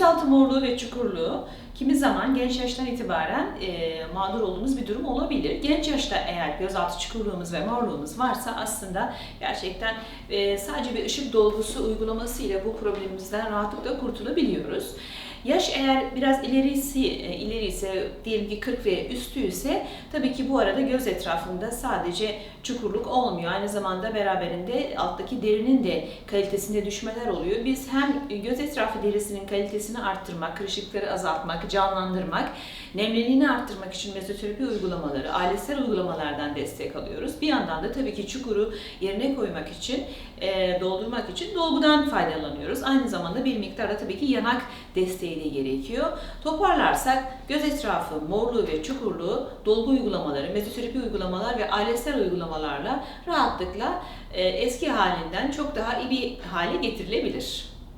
Gözaltı morluğu ve çukurluğu kimi zaman genç yaştan itibaren e, mağdur olduğumuz bir durum olabilir. Genç yaşta eğer gözaltı çukurluğumuz ve morluğumuz varsa aslında gerçekten e, sadece bir ışık dolgusu uygulamasıyla bu problemimizden rahatlıkla kurtulabiliyoruz. Yaş eğer biraz ilerisi, e, ileri ise diyelim ki 40 ve üstü ise tabii ki bu arada göz etrafında sadece çukurluk olmuyor. Aynı zamanda beraberinde alttaki derinin de kalitesinde düşmeler oluyor. Biz hem göz etrafı derisinin kalitesini arttırmak, kırışıkları azaltmak, canlandırmak, nemliliğini arttırmak için mezoterapi uygulamaları, ailesel uygulamalardan destek alıyoruz. Bir yandan da tabii ki çukuru yerine koymak için, doldurmak için dolgudan faydalanıyoruz. Aynı zamanda bir miktarda tabii ki yanak desteği de gerekiyor. Toparlarsak göz etrafı morluğu ve çukurluğu dolgu uygulamaları, mezoterapi uygulamalar ve ailesel uygulamalarla rahatlıkla e, eski halinden çok daha iyi bir hale getirilebilir.